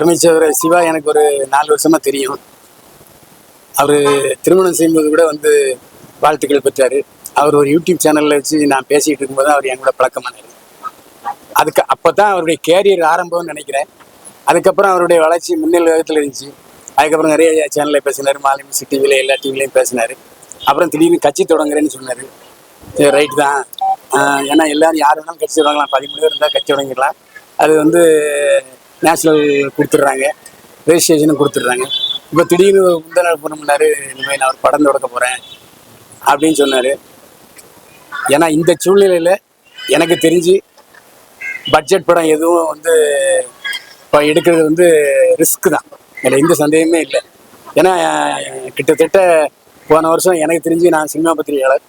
அருமை சிவா எனக்கு ஒரு நாலு வருஷமா தெரியும். அவர் திருமணம் செய்யும்போது கூட வந்து வாழ்த்துக்கள் பெற்றார். அவர் ஒரு யூடியூப் சேனலில் வச்சு நான் பேசிகிட்டு இருக்கும்போது அவர் என் கூட பழக்கமானார் அதுக்கு அப்போ தான் அவருடைய கேரியர் ஆரம்பம்னு நினைக்கிறேன். அதுக்கப்புறம் அவருடைய வளர்ச்சி முன்னில் வேகத்தில் இருந்துச்சு. அதுக்கப்புறம் நிறைய சேனலில் பேசினார். மாலை மியூசிக் டிவியில் எல்லா டிவிலையும் பேசினார். அப்புறம் திடீர்னு கட்சி தொடங்குறேன்னு சொன்னார். ரைட் தான். ஏன்னா எல்லாரும் யார் வேணாலும் கட்சி தொடங்கலாம். பதிமூணு பேர் இருந்தால் கட்சி தொடங்கிடலாம். அது வந்து நேஷனல் கொடுத்துட்றாங்க. ரெஜிஸ்ட்ரேஷனும் கொடுத்துட்றாங்க. இப்போ திடீர்னு முந்தா நாள் ஃபோன் பண்ணார் இந்த மாதிரி நான் ஒரு படம் தொடக்க போகிறேன் அப்படின்னு சொன்னார். ஏன்னா இந்த சூழ்நிலையில் எனக்கு தெரிஞ்சு பட்ஜெட் படம் எதுவும் வந்து இப்போ எடுக்கிறது வந்து ரிஸ்க் தான். அதில் எந்த சந்தேகமே இல்லை. ஏன்னா கிட்டத்தட்ட போன வருஷம் எனக்கு தெரிஞ்சு நான் சினிமா பத்திரிகையாளர்.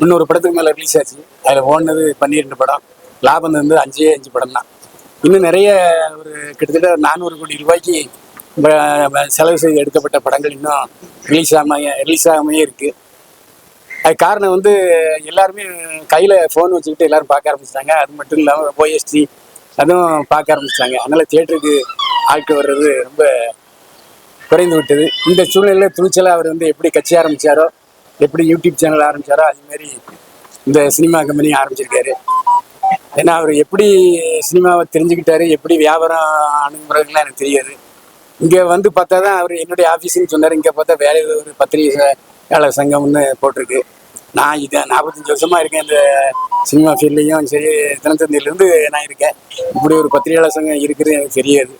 முன்னூறு படத்துக்கு மேலே ரிலீஸ் ஆச்சு. அதில் ஓடினது பன்னிரெண்டு படம். லாபம் வந்து அஞ்சே அஞ்சு படம் தான் இன்னும் நிறைய ஒரு கிட்டத்தட்ட நானூறு கோடி ரூபாய்க்கு செலவு செய்து எடுக்கப்பட்ட படங்கள் இன்னும் ரிலீஸ் ஆகாம ரிலீஸ் ஆகாமையே இருக்குது அது காரணம் வந்து எல்லாருமே கையில் ஃபோன் வச்சுக்கிட்டு எல்லாரும் பார்க்க ஆரம்பிச்சிட்டாங்க. அது மட்டும் இல்லாமல் ஓஎஸ்டி அதுவும் பார்க்க ஆரம்பிச்சிட்டாங்க. அதனால் தியேட்டருக்கு ஆட்கள் வர்றது ரொம்ப குறைந்து விட்டது. இந்த சூழ்நிலையில் துணிச்சலாக அவர் வந்து எப்படி கட்சி ஆரம்பித்தாரோ எப்படி யூடியூப் சேனல் ஆரம்பித்தாரோ அதுமாரி இந்த சினிமா கம்பெனி ஆரம்பிச்சிருக்காரு. ஏன்னா அவர் எப்படி சினிமாவை தெரிஞ்சுக்கிட்டாரு எப்படி வியாபாரம் அணுகுறதுலாம் எனக்கு தெரியாது. இங்கே வந்து பார்த்தா தான் அவர் என்னுடைய ஆஃபீஸுன்னு சொன்னார். இங்கே பார்த்தா வேலை ஒரு ஒரு பத்திரிகையாளர் சங்கம்னு போட்டிருக்கு. நான் இதை நாற்பத்தஞ்சு வருஷமாக இருக்கேன். இந்த சினிமா ஃபீல்ட்லேயும் சரி தினத்தந்தியிலேருந்து நான் இருக்கேன். இப்படி ஒரு பத்திரிகையாளர் சங்கம் இருக்குது எனக்கு தெரியாது.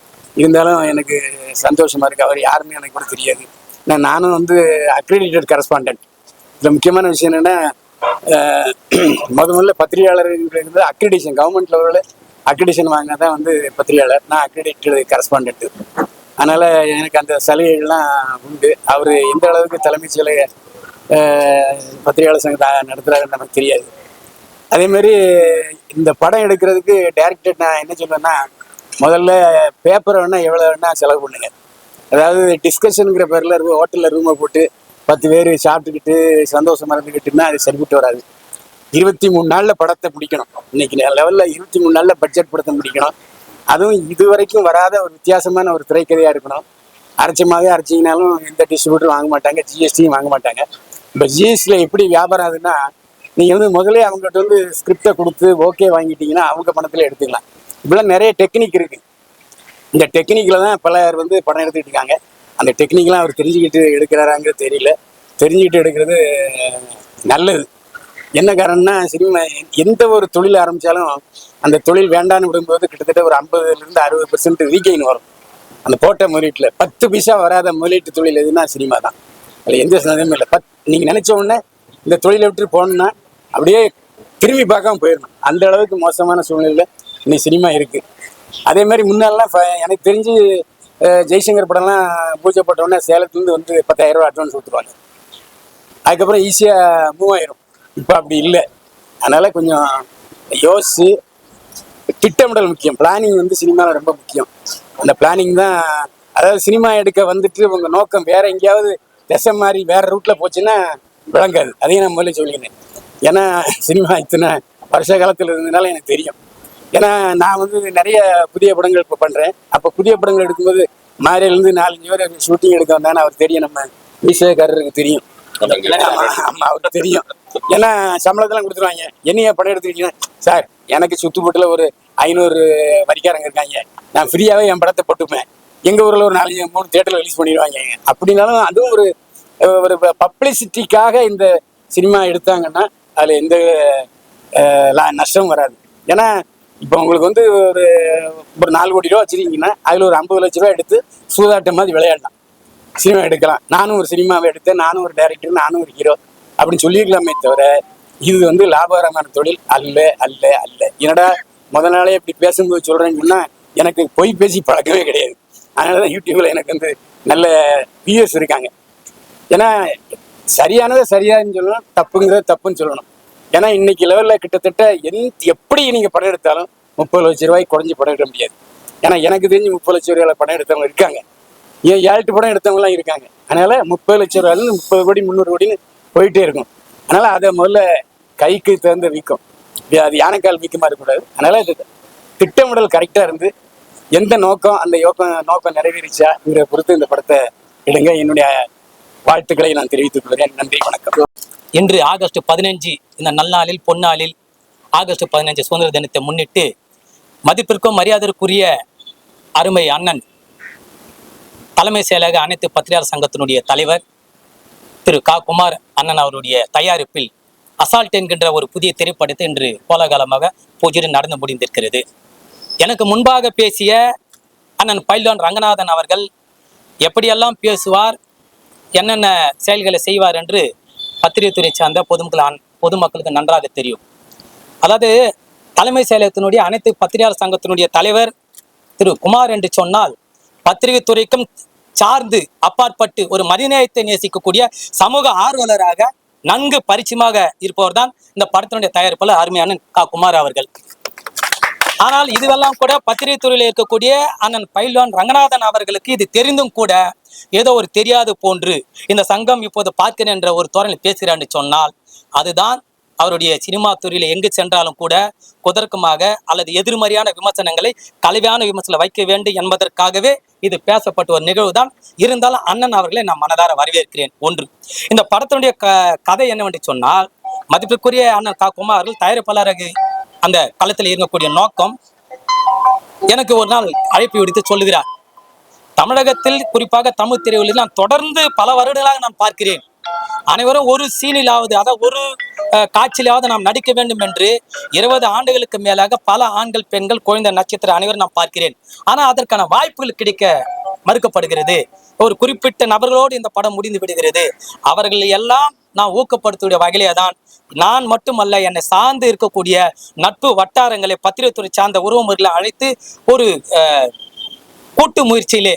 இருந்தாலும் எனக்கு சந்தோஷமாக இருக்குது அவர் யாருன்னு எனக்கு கூட தெரியாது. ஏன்னா நானும் வந்து அக்ரிடேட்டட் கரஸ்பாண்டன்ட் இதில் முக்கியமான விஷயம் என்னென்னா முதல்ல பத்திரிகையாளருங்கிறது அக்ரிடேஷன் கவர்மெண்ட் லெவலில் அக்ரிடேஷன் வாங்கினா தான் வந்து பத்திரிகையாளர். நான் அக்ரிடேட்டட் கரஸ்பாண்டன்ட் அதனால் எனக்கு அந்த சலுகைகள்லாம் உண்டு. அவர் எந்த அளவுக்கு தலைமைச் செயலை பத்திரிகையாளர் சங்கம் நடத்துகிறாருன்னு நமக்கு தெரியாது. அதேமாரி இந்த படம் எடுக்கிறதுக்கு டேரக்டர் நான் என்ன சொல்லுவேன்னா முதல்ல பேப்பரை வேணால் எவ்வளோ வேணால் செலவு பண்ணுங்க. அதாவது டிஸ்கஷனுங்கிற பேரில் ஹோட்டலில் ரூமை போட்டு பத்து பேர் சாப்பிட்டுக்கிட்டு சந்தோஷமா இருந்துக்கிட்டுன்னா அது சரிப்பட்டு வராது. இருபத்தி மூணு நாளில் படத்தை பிடிக்கணும் இன்னைக்கு லெவலில் இருபத்தி மூணு நாளில் பட்ஜெட் படத்தை பிடிக்கணும் அதுவும் இது வரைக்கும் வராத ஒரு வித்தியாசமான ஒரு திரைக்கதையாக இருக்கணும். அரைச்சமாகவே அரைச்சிங்கனாலும் எந்த டிஸ்ட்ரிபியூட்டரும் வாங்க மாட்டாங்க ஜிஎஸ்டியும் வாங்க மாட்டாங்க. இப்போ ஜிஎஸ்டியில் எப்படி வியாபாரம் ஆகுதுன்னா நீங்கள் வந்து முதலே அவங்ககிட்ட வந்து ஸ்கிரிப்டை கொடுத்து ஓகே வாங்கிட்டீங்கன்னா அவங்க பணத்தில் எடுத்துக்கலாம். இப்படிலாம் நிறைய டெக்னிக் இருக்குது இந்த டெக்னிக்கில் தான் பலர் வந்து படம் எடுத்துக்கிட்டு இருக்காங்க. அந்த டெக்னிக்லாம் அவர் தெரிஞ்சுக்கிட்டு எடுக்கிறாராங்கிறது தெரியல. தெரிஞ்சுக்கிட்டு எடுக்கிறது நல்லது. என்ன காரணம்னா சினிமா எந்த ஒரு தொழில் ஆரம்பித்தாலும் அந்த தொழில் வேண்டான்னு விடும்போது கிட்டத்தட்ட ஒரு ஐம்பதுலேருந்து அறுபது பெர்சன்ட் ரீகெயின் வரும். அந்த போட்ட முதலீட்டில். பத்து பைசா வராத முதலீட்டு தொழில் எதுனா சினிமா தான். அதில் எந்த சந்தேகமும் இல்லை. பத் நீங்கள் நினச்ச உடனே இந்த தொழிலை விட்டு போகணுன்னா அப்படியே திரும்பி பார்க்காம போயிடணும். அந்த அளவுக்கு மோசமான சூழ்நிலையில் இன்னைக்கு சினிமா இருக்குது அதே மாதிரி முன்னாடிலாம் ஃப- எனக்கு தெரிஞ்சு ஜெய்சங்கர் படம்லாம் பூஜை போட்ட உடனே சேலத்துலேருந்து வந்து பத்தாயிரம் ரூபா அட்வான்ஸ் கொடுத்துருவாங்க. அதுக்கப்புறம் ஈஸியாக மூவ் இப்போ அப்படி இல்லை. அதனால் கொஞ்சம் யோசிச்சு திட்டமிடல் முக்கியம். பிளானிங் வந்து சினிமாவில் ரொம்ப முக்கியம். அந்த பிளானிங் தான் அதாவது சினிமா எடுக்க வந்துட்டு உங்கள் நோக்கம் வேறு எங்கேயாவது திசை மாதிரி வேறு ரூட்டில் போச்சுன்னா விளங்காது. அதையும் நான் முதல்ல சொல்லிக்கிறேன். ஏன்னா சினிமா இத்தனை வருஷ காலத்தில் இருந்ததுனால எனக்கு தெரியும். ஏன்னா நான் வந்து நிறைய புதிய படங்கள் இப்போ பண்ணுறேன் அப்போ புதிய படங்கள் எடுக்கும்போது மாரியிலேருந்து நாலஞ்சு பேர் ஷூட்டிங் எடுக்க வந்தான்னு அவர் தெரியும். நம்ம மீசக்காரருக்கு தெரியும். ஆமா, அவருக்கு தெரியும். ஏன்னா சம்பளத்தெல்லாம் கொடுத்துருவாங்க. என்னைய படம் எடுத்துக்கிட்டீங்கன்னா சார் எனக்கு சுத்துப்பட்டுல ஒரு ஐநூறு வரிக்காரங்க இருக்காங்க. நான் ஃப்ரீயாவே என் படத்தை போட்டுப்பேன். எங்க ஊர்ல ஒரு நாலஞ்சு மூணு தேட்டர்ல ரிலீஸ் பண்ணிடுவாங்க. அப்படின்னாலும் அதுவும் ஒரு ஒரு பப்ளிசிட்டிக்காக இந்த சினிமா எடுத்தாங்கன்னா அதுல எந்த அஹ், லா- நஷ்டம் வராது. ஏன்னா இப்போ உங்களுக்கு வந்து ஒரு ஒரு நாலு கோடி ரூபா வச்சிருக்கீங்கன்னா அதில் ஒரு ஐம்பது லட்ச ரூபா எடுத்து சூதாட்டம் மாதிரி விளையாடலாம். சினிமா எடுக்கலாம். நானும் ஒரு சினிமாவை எடுத்தேன். நானும் ஒரு டைரக்டர் நானும் ஒரு ஹீரோ அப்படின்னு சொல்லியிருக்கலாமே தவிர இது வந்து லாபகரமான தொழில். அல்ல அல்ல அல்ல. என்னடா முதல் நாளே இப்படி பேசும்போது சொல்கிறேன்னு சொன்னால் எனக்கு பொய் பேசி பழக்கமே கிடையாது. அதனால தான் யூடியூப்பில் எனக்கு வந்து நல்ல வியூஸ் இருக்காங்க. ஏன்னா சரியானதை சரியான்னு சொல்லணும் தப்புங்கிறத தப்புன்னு சொல்லணும். ஏன்னா இன்னைக்கு லெவலில் கிட்டத்தட்ட எந் எப்படி நீங்கள் படம் எடுத்தாலும் முப்பது லட்ச ரூபாய் குறைஞ்சி படம் எடுக்க முடியாது. ஏன்னா எனக்கு தெரிஞ்சு முப்பது லட்ச ரூபாயில படம் எடுத்தவங்க இருக்காங்க. ஏன் ஏழு எட்டு படம் எடுத்தவங்கலாம் இருக்காங்க. அதனால் முப்பது லட்ச ரூபாயிலிருந்து முப்பது கோடி முந்நூறு கோடின்னு போயிட்டே இருக்கும். அதனால் அதை முதல்ல கைக்கு தகுந்த வீக்கம். அது யானைக்கால் வீக்கமாக இருக்கக்கூடாது. அதனால் இது திட்டமிடல் கரெக்டாக இருந்து எந்த நோக்கம் அந்த யோக்கம் நோக்கம் நிறைவேறிச்சா இவரை பொறுத்து இந்த படத்தை எடுங்க. என்னுடைய வாழ்த்துக்களை நான் தெரிவித்துக் கொள்கிறேன். நன்றி வணக்கம். இன்று ஆகஸ்ட் பதினஞ்சு இந்த நல்லாளில் பொன்னாளில் ஆகஸ்ட் பதினஞ்சு சுதந்திர தினத்தை முன்னிட்டு மதிப்பிற்கும் மரியாதைக்குரிய அருமை அண்ணன் தலைமை செயலக அனைத்து பத்திரிகையாளர் சங்கத்தினுடைய தலைவர் திரு கா. குமார் அண்ணன் அவருடைய தயாரிப்பில் அசால்ட் என்கின்ற ஒரு புதிய திரைப்படத்தை இன்று கோலாகலமாக பூஜை நடந்து முடிந்திருக்கிறது. எனக்கு முன்பாக பேசிய அண்ணன் பைல்வான் ரங்கநாதன் அவர்கள் எப்படியெல்லாம் பேசுவார் என்னென்ன செயல்களை செய்வார் என்று பத்திரிகைத்துறை சார்ந்த பொதுமக்கள் பொதுமக்களுக்கு நன்றாக தெரியும். அதாவது தலைமை செயலகத்தினுடைய அனைத்து பத்திரிகையாளர் சங்கத்தினுடைய தலைவர் திரு குமார் என்று சொன்னால் பத்திரிகை துறைக்கும் சார்ந்து அப்பாற்பட்டு ஒரு மனிதநேயத்தை நேசிக்கக்கூடிய சமூக ஆர்வலராக நன்கு பரிச்சயமாக இருப்பவர் தான் இந்த படத்தினுடைய தயாரிப்பாளர் அருமையான கா. குமார் அவர்கள். ஆனால் இதுவெல்லாம் கூட பத்திரிகை துறையில் இருக்கக்கூடிய அண்ணன் பைல்வான் ரங்கநாதன் அவர்களுக்கு இது தெரிந்தும் கூட ஏதோ ஒரு தெரியாது போன்று இந்த சங்கம் இப்போது பார்க்கிறேன் என்ற ஒரு தோரணில் பேசுகிறான்னு சொன்னால் அதுதான் அவருடைய சினிமா துறையில் எங்கு சென்றாலும் கூட குதர்க்கமாக அல்லது எதிர்மறையான விமர்சனங்களை கலவையான விமர்சனம் வைக்க வேண்டும் என்பதற்காகவே இது பேசப்பட்ட ஒரு நிகழ்வு தான் இருந்தாலும் அண்ணன் அவர்களை நான் மனதார வரவேற்கிறேன். ஒன்று இந்த படத்தினுடைய க கதை என்னவென்று சொன்னால் மதிப்பிற்குரிய அண்ணன் கா. குமார் அவர்கள் தயாரிப்பாளராக அந்த களத்தில் இருக்கக்கூடிய நோக்கம் எனக்கு ஒரு நாள் அழைப்பு விடுத்து சொல்லுகிறார். தமிழகத்தில் குறிப்பாக தமிழ் திரையுலகில் நான் தொடர்ந்து பல வருடங்களாக நான் பார்க்கிறேன். அனைவரும் ஒரு சீனிலாவது அதாவது ஒரு காட்சியிலாவது நாம் நடிக்க வேண்டும் என்று இருபது ஆண்டுகளுக்கு மேலாக பல ஆண்கள் பெண்கள் குழந்தை நட்சத்திர அனைவரும் நான் பார்க்கிறேன். ஆனால் அதற்கான வாய்ப்புகள் கிடைக்க மறுக்கப்படுகிறது. ஒரு குறிப்பிட்ட நபர்களோடு இந்த படம் முடிந்து விடுகிறது. அவர்கள் எல்லாம் நான் ஊக்கப்படுத்தக்கூடிய வகையிலே தான் நான் மட்டுமல்ல என்னை சார்ந்து இருக்கக்கூடிய நட்பு வட்டாரங்களை பத்திரிகைத்துறை சார்ந்த உறவுமுறைகளை அழைத்து ஒரு கூட்டு முயற்சியிலே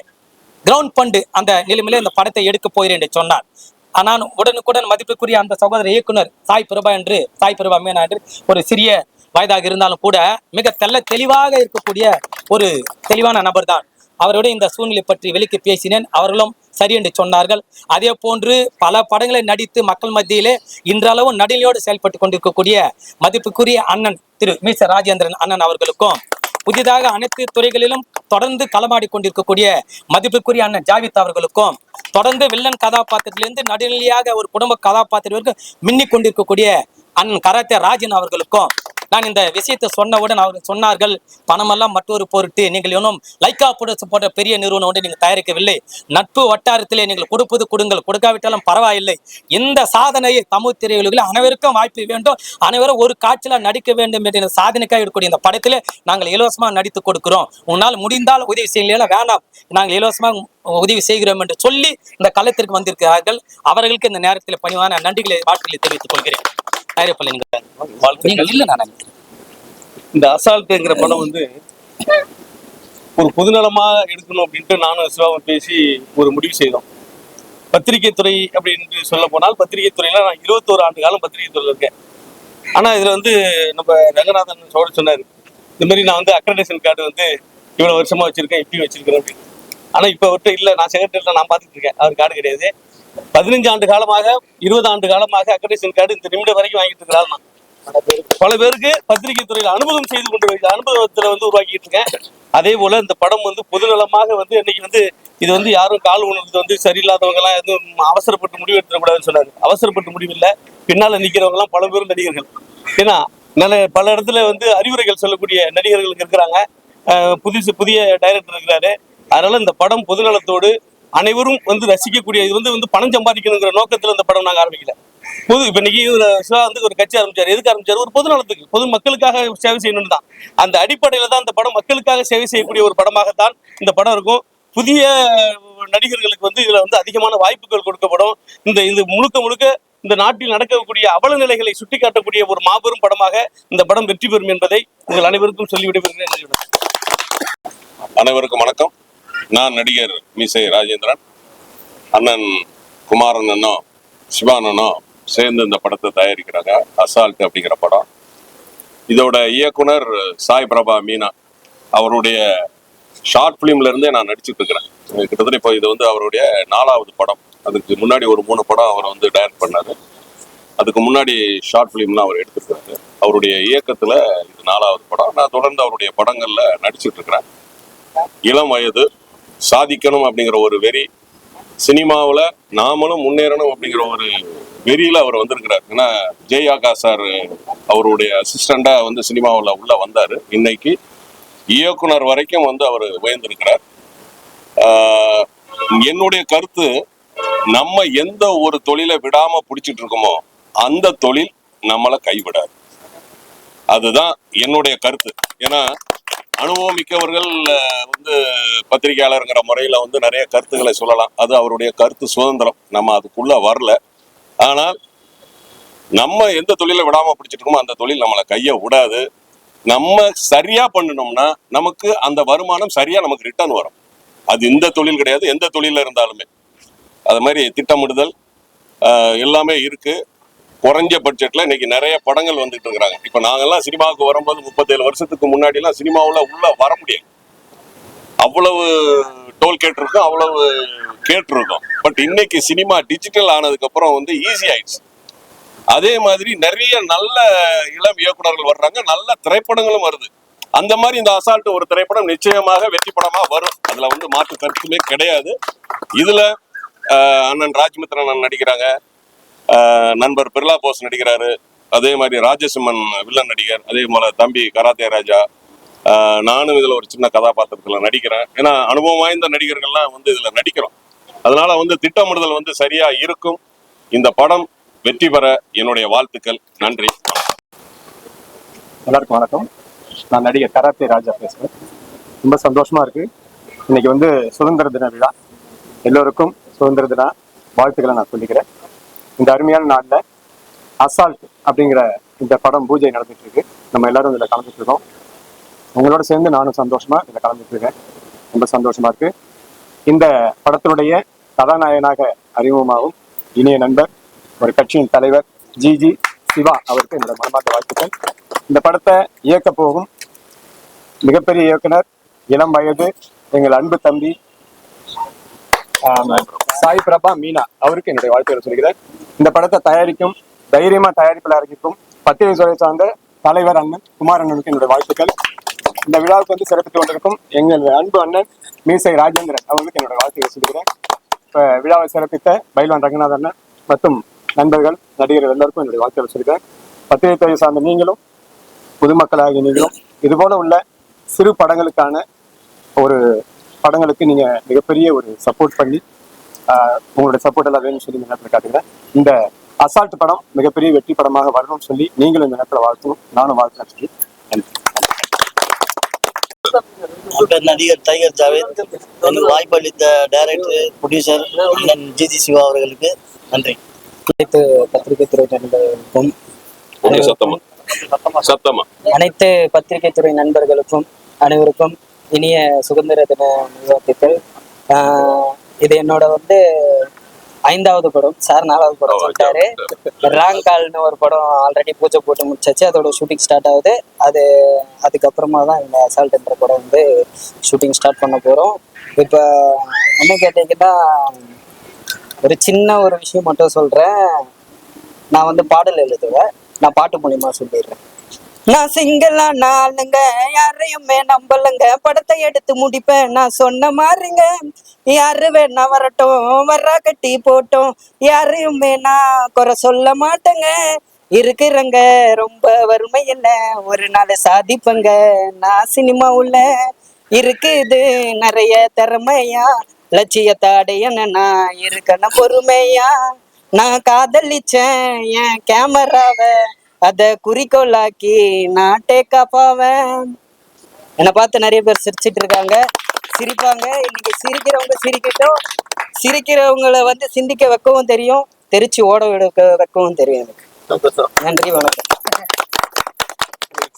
கிரவுண்ட் பண்டு அந்த நிலைமையிலே இந்த படத்தை எடுக்க போகிறேன் என்று சொன்னார். ஆனால் உடனுக்குடன் மதிப்புக்குரிய அந்த சகோதர இயக்குனர் சாய் பிரபா என்று சாய் பிரபா மீனா என்று ஒரு சிறிய வயதாக இருந்தாலும் கூட மிக தெல்ல தெளிவாக இருக்கக்கூடிய ஒரு தெளிவான நபர் தான் அவருடைய இந்த சூழ்நிலை பற்றி வெளிக்கு பேசினேன். அவர்களும் சரி என்று சொன்னார்கள். அதே போன்று பல படங்களை நடித்து மக்கள் மத்தியிலே இன்றளவும் நடுநிலையோடு செயல்பட்டு கொண்டிருக்கக்கூடிய மதிப்புக்குரிய அண்ணன் திரு மீச ராஜேந்திரன் அண்ணன் அவர்களுக்கும் புதிதாக அனைத்து துறைகளிலும் தொடர்ந்து களமாடி கொண்டிருக்கக்கூடிய மதிப்புக்குரிய அண்ணன் ஜாவித் அவர்களுக்கும் தொடர்ந்து வில்லன் கதாபாத்திரத்திலிருந்து நடுநிலையாக ஒரு குடும்ப கதாபாத்திரம் வரைக்கும் மின்னிக் கொண்டிருக்கக்கூடிய அண்ணன் கராத்தே ராஜன் அவர்களுக்கும் நான் இந்த விஷயத்தை சொன்னவுடன் அவர்கள் சொன்னார்கள் பணமெல்லாம் மற்றொரு பொருட்டு நீங்கள் இன்னும் லைக்கா புடஸ் போன்ற பெரிய நிறுவனம் ஒன்று நீங்கள் தயாரிக்கவில்லை. நட்பு வட்டாரத்திலே நீங்கள் கொடுப்பது கொடுங்கள் கொடுக்காவிட்டாலும் பரவாயில்லை. இந்த சாதனையை தமிழ் திரையுலகில் அனைவருக்கும் வாய்ப்பு வேண்டும். அனைவரும் ஒரு காட்சியில் நடிக்க வேண்டும் என்ற சாதனைக்காக இருக்கக்கூடிய இந்த படத்தில் நாங்கள் இலவசமாக நடித்து கொடுக்கிறோம். உன்னால் முடிந்தால் உதவி செய்யலாம் வேண்டாம். நாங்கள் இலவசமாக உதவி செய்கிறோம் என்று சொல்லி இந்த களத்திற்கு வந்திருக்கிறார்கள். அவர்களுக்கு இந்த நேரத்தில் பணிவான நன்றிகளை வாழ்க்கையை தெரிவித்துக் கொள்கிறேன். தயாரிப்பாளர் நீங்கள் நீங்கள் இல்லை நான் இந்த அசால்ட்டுங்கிற படம் வந்து ஒரு பொதுநலமா எடுக்கணும் அப்படின்ட்டு நானும் சிவாவும் பேசி ஒரு முடிவு செய்தோம். பத்திரிகை துறை அப்படின்னு சொல்ல போனால் பத்திரிகை துறையில நான் இருபத்தோரு ஆண்டு காலம் பத்திரிகை துறையில இருக்கேன். ஆனா இதுல வந்து நம்ம ரங்கநாதன் சோழ சொன்னாரு இந்த மாதிரி நான் வந்து அக்ரடேஷன் கார்டு வந்து இவ்வளவு வருஷமா வச்சிருக்கேன் இப்பயும் வச்சிருக்கிறேன் அப்படின்னு. ஆனா இப்ப அவர்கிட்ட இல்ல நான் செக்ரட்டரியில நான் பார்த்துட்டு இருக்கேன். அவர் கார்டு கிடையாது. பதினஞ்சு ஆண்டு காலமாக இருபது ஆண்டு காலமாக அக்ரடேஷன் கார்டு இந்த நிமிடம் வரைக்கும் வாங்கிட்டு இருக்கிறாள் பல பேருக்கு பத்திரிகை துறையில் அனுபவம் செய்து கொண்டு வருகிற அனுபவத்துல வந்து உருவாக்கிட்டு இருக்கேன். அதே போல இந்த படம் வந்து பொதுநலமாக வந்து இன்னைக்கு வந்து இது வந்து யாரும் கால் உணர்வு வந்து சரியில்லாதவங்க எல்லாம் எதுவும் அவசரப்பட்டு முடிவு எடுத்துடக்கூடாதுன்னு சொன்னாரு. அவசரப்பட்டு முடிவு இல்ல பின்னால நிக்கிறவங்க எல்லாம் பல பேரும் நடிகர்கள். ஏன்னா நல்ல பல இடத்துல வந்து அறிவுரைகள் சொல்லக்கூடிய நடிகர்கள் இருக்கிறாங்க. அஹ் புதுசு புதிய டைரக்டர் இருக்கிறாரு. அதனால இந்த படம் பொதுநலத்தோடு அனைவரும் வந்து ரசிக்கக்கூடிய இது வந்து வந்து பணம் சம்பாதிக்கணுங்கிற நோக்கத்துல இந்த படம் நாங்க ஆரம்பிக்கல. பொது இப்ப இன்னைக்கு சிவா வந்து ஒரு கட்சி ஆரம்பிச்சாரு. எதுக்கு ஆரம்பிச்சாரு? ஒரு பொது நலத்துக்கு பொது மக்களுக்காக சேவை செய்யணும்னு தான். அந்த அடிப்படையில தான் இந்த படம் மக்களுக்காக சேவை செய்யக்கூடிய ஒரு படமாகத்தான் இந்த படம் இருக்கும். புதிய நடிகர்களுக்கு வந்து இதுல வந்து அதிகமான வாய்ப்புகள் கொடுக்கப்படும். இந்த இது முழுக்க முழுக்க இந்த நாட்டில் நடக்கக்கூடிய அவல நிலைகளை சுட்டிக்காட்டக்கூடிய ஒரு மாபெரும் படமாக இந்த படம் வெற்றி பெறும் என்பதை உங்கள் அனைவருக்கும் சொல்லிவிட விடைபெறுகிறேன் அனைவருக்கும் வணக்கம். நான் நடிகர் மீசை ராஜேந்திரன் அண்ணன் குமாரன் சிவானனும் சேர்ந்து இந்த படத்தை தயாரிக்கிறாங்க. அசால்ட் அப்படிங்கிற படம். இதோட இயக்குனர் சாய் பிரபா மீனா. அவருடைய ஷார்ட் ஃபிலிம்ல இருந்தே நான் நடிச்சிட்டு இருக்கிறேன். கிட்டத்தட்ட இப்போ இது வந்து அவருடைய நாலாவது படம். அதுக்கு முன்னாடி ஒரு மூணு படம் அவர் வந்து டைரக்ட் பண்ணாரு. அதுக்கு முன்னாடி ஷார்ட் ஃபிலிம்லாம் அவர் எடுத்துருக்காரு அவருடைய இயக்கத்துல இது நாலாவது படம். நான் தொடர்ந்து அவருடைய படங்கள்ல நடிச்சிட்டு இருக்கிறேன். இளம் வயது சாதிக்கணும் அப்படிங்கிற ஒரு வெறி. சினிமாவில் நாமளும் முன்னேறணும் அப்படிங்கிற ஒரு வெறியில் அவர் வந்திருக்கிறார். ஏன்னா ஜெய் ஆகாஷ் சார் அவருடைய அசிஸ்டண்டாக வந்து சினிமாவில் உள்ளே வந்தார். இன்னைக்கு இயக்குனர் வரைக்கும் வந்து அவர் உயர்ந்திருக்கிறார். என்னுடைய கருத்து நம்ம எந்த ஒரு தொழிலை விடாம பிடிச்சிட்டு இருக்கோமோ அந்த தொழில் நம்மளை கைவிடாது. அதுதான் என்னுடைய கருத்து. ஏன்னா அனுபவம் மிக்கவர்கள் வந்து பத்திரிகையாளருங்கிற முறையில வந்து நிறைய கருத்துக்களை சொல்லலாம். அது அவருடைய கருத்து சுதந்திரம். நம்ம அதுக்குள்ள வரல. ஆனால் நம்ம எந்த தொழிலை விடாம பிடிச்சிட்டு அந்த தொழில் நம்மளை கையை விடாது. நம்ம சரியா பண்ணணும்னா நமக்கு அந்த வருமானம் சரியா நமக்கு ரிட்டர்ன் வரும். அது இந்த தொழில் கிடையாது. எந்த தொழில இருந்தாலுமே. அது மாதிரி திட்டமிடுதல் எல்லாமே இருக்கு. குறைஞ்ச பட்ஜெட்ல இன்னைக்கு நிறைய படங்கள் வந்துட்டு இருக்கிறாங்க. இப்ப நாங்கெல்லாம் சினிமாவுக்கு வரும்போது முப்பத்தேழு வருஷத்துக்கு முன்னாடி எல்லாம் சினிமாவுல உள்ள வர முடியாது அவ்வளவு டோல் கேட்டிருக்கோம் அவ்வளவு கேட்டிருக்கோம். பட் இன்னைக்கு சினிமா டிஜிட்டல் ஆனதுக்கு அப்புறம் வந்து ஈஸி ஆயிடுச்சு. அதே மாதிரி நிறைய நல்ல இளம் இயக்குனர்கள் வர்றாங்க நல்ல திரைப்படங்களும் வருது. அந்த மாதிரி இந்த அசால்ட் ஒரு திரைப்படம் நிச்சயமாக வெற்றி படமா வரும். அதுல வந்து மாற்று கருத்துமே கிடையாது. இதுல அண்ணன் ராஜ்மித்ரன் அண்ணன் நடிக்கிறாங்க. நண்பர் பிர்லா போஸ் நடிக்கிறாரு. அதே மாதிரி ராஜசிம்மன் வில்லன் நடிகர் அதே போல தம்பி கராத்தே ராஜா. நானும் இதுல ஒரு சின்ன கதாபாத்திரத்துல நடிக்கிறேன். ஏன்னா அனுபவம் வாய்ந்த நடிகர்கள்லாம் வந்து இதுல நடிக்கிறோம். அதனால வந்து திட்டமிடுதல் வந்து சரியா இருக்கும். இந்த படம் வெற்றி பெற என்னுடைய வாழ்த்துக்கள். நன்றி. எல்லாருக்கும் வணக்கம். நான் நடிகர் கராத்தே ராஜா பேசுகிறேன் ரொம்ப சந்தோஷமா இருக்கு. இன்னைக்கு வந்து சுதந்திர தின விழா. எல்லோருக்கும் சுதந்திர தின வாழ்த்துக்களை நான் சொல்லிக்கிறேன். இந்த அருமையான நாளில் அசால்ட் அப்படிங்கிற இந்த படம் பூஜை நடந்துட்டு இருக்கு நம்ம எல்லாரும் இதில் கலந்துட்டு இருக்கோம் உங்களோட சேர்ந்து நானும் சந்தோஷமா இதில் கலந்துட்டு இருக்கேன் ரொம்ப சந்தோஷமா இருக்கு. இந்த படத்தினுடைய கதாநாயகனாக அறிமுகமாகும் இனிய நண்பர் ஒரு கட்சியின் தலைவர் ஜிஜி சிவா அவருக்கு என்னோட மனமார்ந்த வாழ்த்துக்கள். இந்த படத்தை இயக்க போகும் மிகப்பெரிய இயக்குனர் இளம் வயது எங்கள் அன்பு தம்பி சாய் பிரபா மீனா அவருக்கு என்னுடைய வாழ்த்துக்களை சொல்கிறேன் இந்த படத்தை தயாரிக்கும் தைரியமா தயாரிப்பில் இறங்கிக்கும் பத்திரிகை துறை சார்ந்த தலைவர் அண்ணன் குமார் அண்ணனுக்கு என்னுடைய வாழ்த்துக்கள். இந்த விழாவுக்கு வந்து சிறப்பித்து கொண்டிருக்கும் எங்கள் அன்பு அண்ணன் மீசை ராஜேந்திரன் அவர்களுக்கு என்னுடைய வாழ்த்துக்களை சொல்கிறேன் இப்போ விழாவை சிறப்பித்த பைல்வான் ரங்கநாத அண்ணன் மற்றும் நண்பர்கள் நடிகர்கள் எல்லாருக்கும் என்னுடைய வாழ்த்துக்களை சொல்கிறேன் பத்திரிகை துறை சார்ந்த நீங்களும் பொதுமக்களாகிய நீங்களும் இதுபோல உள்ள சிறு படங்களுக்கான ஒரு படங்களுக்கு நீங்க மிகப்பெரிய ஒரு சப்போர்ட் பண்ணி ஆஹ், உங்களுடைய சப்போர்ட் எல்லாம் வேணும்னு சொல்லி இந்த நேரத்தில் காட்டுகிறேன். இந்த அசால்ட் படம் மிகப்பெரிய வெற்றி படமாக வரணும்னு சொல்லி நீங்களும் இந்த நேரத்தில் வாழ்த்தணும் நானும் வாழ்த்துறேன் சொல்லி நடிகர் டைகர் ஜாவேத் எனக்கு வாய்ப்பளித்த டைரக்டர் ப்ரொடியூசர் அண்ணன் ஜிஜி சிவா அவர்களுக்கு நன்றி. அனைத்து பத்திரிகை துறை நண்பர்களுக்கும் அனைத்து பத்திரிகை துறை நண்பர்களுக்கும் அனைவருக்கும் இனிய சுதந்திர தின நல்வாழ்த்துக்கள். ஆஹ் இது என்னோட வந்து ஐந்தாவது படம் சார் நாலாவது படம் சொல்லிட்டாரு. ராங் கால்னு ஒரு படம் ஆல்ரெடி பூஜை போட்டு முடிச்சாச்சு. அதோட ஷூட்டிங் ஸ்டார்ட் ஆகுது. அது அதுக்கப்புறமா தான் இந்த அசால்ட்ன்ற படம் வந்து ஷூட்டிங் ஸ்டார்ட் பண்ண போகிறோம் இப்போ என்ன கேட்டீங்கன்னா ஒரு சின்ன ஒரு விஷயம் மட்டும் சொல்கிறேன் நான் வந்து பாடல் எழுதுவேன். நான் பாட்டு மூலியமா சொல்லிடுறேன். நான் சிங்கிளா நாளுங்க யாரையுமே நம்பலங்க. படத்தை எடுத்து முடிப்பேன். நான் சொன்ன மாதிரிங்க. யாரு வேணா வரட்டும். வர்றா கட்டி போட்டோம். யாரையுமே நான் குறை சொல்ல மாட்டேங்க. இருக்கிறங்க. ரொம்ப வறுமை இல்லை ஒரு நாள் சாதிப்பங்க. நான் சினிமா உள்ள இருக்குது. நிறைய திறமையா. லட்சியத்தை நான் இருக்கணும் பொறுமையா. நான் காதலிச்சேன். என் கேமராவை அத குறிக்கோளாக்கி ஆஃப் ஆவேன் என்னை பார்த்து நிறைய பேர் சிரிச்சிட்டு இருக்காங்க. சிரிப்பாங்க. இன்னைக்கு சிரிக்கிறவங்க சிரிக்கட்டும். சிரிக்கிறவங்கள வந்து சிந்திக்க வைக்கவும் தெரியும். தெரிச்சு ஓட விட வைக்கவும் தெரியும் எனக்கு. நன்றி வணக்கம்.